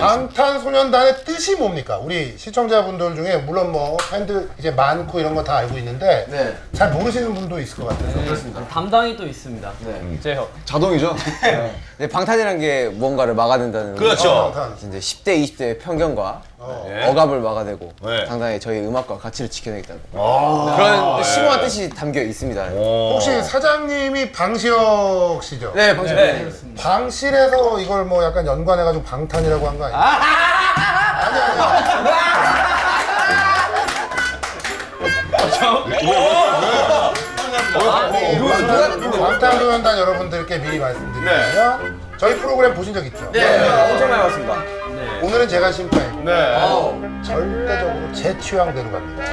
방탄소년단의 뜻이 뭡니까? 우리 시청자분들 중에 물론 뭐 팬들 이제 많고 이런 거 다 알고 있는데 네. 잘 모르시는 분도 있을 것 같아요. 그렇습니다. 담당이 또 있습니다. 네. 제요. 자동이죠? 네, 방탄이란 게 뭔가를 막아낸다는 그렇죠. 방탄. 이제 10대, 20대의 편견과 네. 억압을 막아내고 네. 당당히 저희 음악과 가치를 지켜내겠다는 아, 그런 심오한 뜻이 담겨 있습니다. 혹시 사장님이 방시혁 씨죠? 네, 방금 네. 방실에서 이걸 뭐 약간 연관해가지고 방탄이라고 한 거 아니에요? 아니 아니. 아니, 방탄소년단 여러분들께 미리 말씀드리면 저희 프로그램 보신 적 있죠? 네, 엄청 많이 봤습니다. 오늘은 제가 심사이고 네. 절대적으로 제 취향대로 갑니다.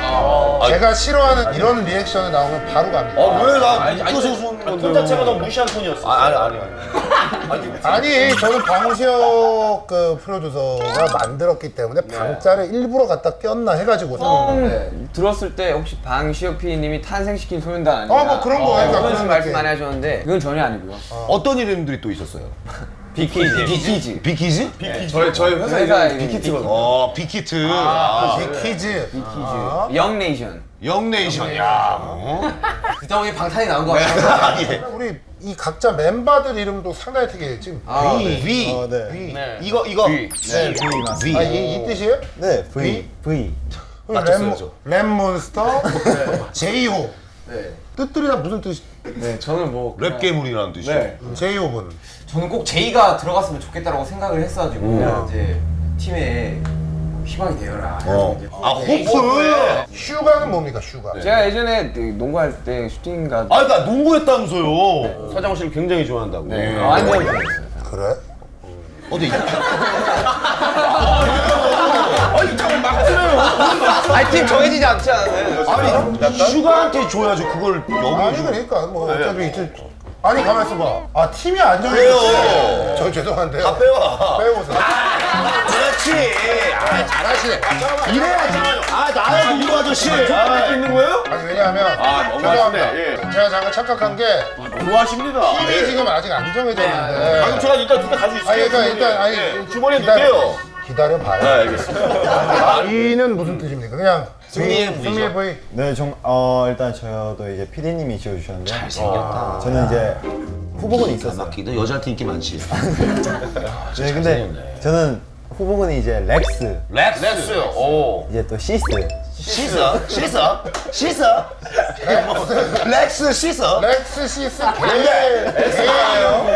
제가 싫어하는 이런 리액션이 나오면 바로 갑니다. 아, 왜나 이것을 쏜 건데? 톤 자체가 너무 무시한 톤이었어. 아, 아니, 아니, 아니. 아니 저는 방시혁 그 프로듀서가 만들었기 때문에 방자를 일부러 갖다 꼈나 해가지고 네, 들었을 때 혹시 방시혁 PD님이 탄생시킨 소년단 아니냐? 어, 뭐 그런 거, 그러니까 그런 그런 말씀 느낌. 많이 하셨는데 그건 전혀 아니고요. 어떤 이름들이 또 있었어요? 비키즈. 비키즈. 비키즈? 저희, 저희 회사 이름이 이름이 빅히트거든요. 어, 빅히트. 아, 빅키즈 아, 영네이션. 영네이션. 야, 어? 그다 보니 방탄이 나온 거 같아요. 예. 우리 이 각자 멤버들 이름도 상당히 특이해요 지금 아, V V. 어, 네. V 이거, 이거. 네, V 맞습니다. 아, 이, 이 뜻이에요? 네, V. V. 랩, 랩몬스터 제이홉 네. 뜻들이 다 무슨 뜻이 네, 저는 뭐 랩 괴물이라는 뜻이죠. 네. 제이홉은 저는 꼭 제이가 들어갔으면 좋겠다라고 생각을 했어가지고 이제 팀에 희망이 되어라. 어. 이제 아, 호프. 슈가는 뭡니까 슈가 제가 예전에 그 농구할 때 슈팅 가. 아, 나 농구했다면서요. 서장훈 씨를 굉장히 좋아한다고. 네. 완전 그래? 어디? 아니 팀 정해지지 않지 않아요? 아니, 슈가한테 줘야지 그걸 아니 여기. 그러니까 뭐 어차피 이제 아니 가만 있어봐 아 팀이 안. 정해졌어요 저 죄송한데요 다 빼와. 빼보세요 그렇지. 아, 잘하시네. 이래야지. 아, 나야 농구 아저씨. 아, 있는 거예요? 아니 왜냐하면 죄송합니다 제가 잠깐 착각한 게 좋아하십니다. 팀이 지금 아직 안 정해졌는데 방금 제가 일단 두개 가지고 있어요. 아니 그러니까 일단 아니 예, 주머니에 기다려- 넣을게요. 기다려봐요 네, 알겠습니다. V는 무슨 뜻입니까? 그냥 승리의 V, V죠. 승리의 V 네, 정, 어, 일단 저도 이제 PD님이 지어주셨는데. 잘생겼다. 저는 이제 후보군이 있었어요. 막히도 여자한테 인기 많지. 네, 근데 저는 후보군이 이제 렉스, 렉스. 렉스. 오. 이제 또 시스. 시서? 시서? 시서? 렉스 시서? 렉스 시스 옛날에 개예요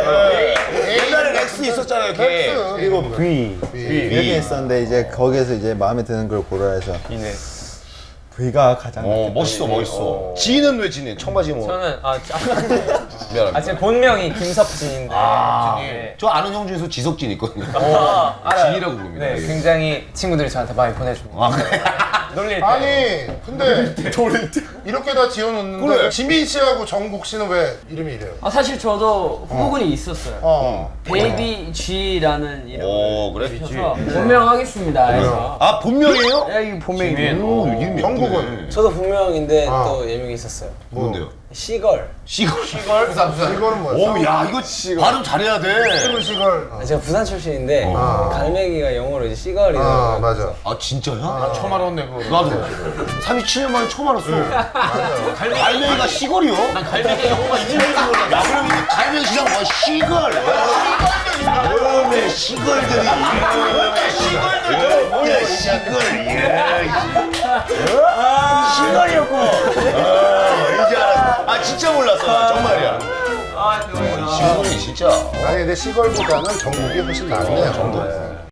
옛날에 렉스 있었잖아요, 걔. 렉스 그리고 V. 이렇게 했었는데 이제 거기에서 이제 마음에 드는 걸 고르라 해서 V가 가장 어, 멋있어, 멋있어. 지는 왜 지는? 청바지 뭐. 저는 아, 자- 미안합니다. 아, 제 본명이 김석진인데. 네. 저 아는 형 중에서 지석진 있거든요. 아, 알아요. 진이라고 부릅니다. 네, 굉장히 친구들이 저한테 많이 보내줍니다. 아, 그래? 놀릴 때. 아니 근데 이렇게 다 지어놓는데 그래. 지민 씨하고 정국 씨는 왜 이름이 이래요? 아, 사실 저도 후보군이 있었어요. 어 베이비 G라는 이름을 오, 그래? 붙여서 본명 하겠습니다. 해서. 아, 본명이에요? 야, 이거 본명이에요. 오, 이름이 정국 은? 저도 분명인데 아. 또 예명이 있었어요. 뭔데요? 시걸. 시걸. 시걸? 이거는 뭐야? 오, 야, 이거 발음 잘해야 돼. 시글 시글 제가 부산 출신인데 아. 갈매기가 영어로 이제 시걸이라고. 아 맞아 아, 진짜야? 처음 알았네, 그거. 나도. 37년 만에 처음 알았어. 갈매기가 시걸이요? 난 갈매기 영어가 있는지 몰라. 야, 그럼 이게 갈매기 시장 뭐야? 시걸. 시걸들. 시걸들이. 시걸들. 시걸. 예. 시걸이었고. 어, 이제 알았어. 아, 진짜 몰랐어. 나 정말이야. 아, 네. 시걸이 진짜. 아니 근데 시걸보다는 정국이 훨씬 낫네요 정국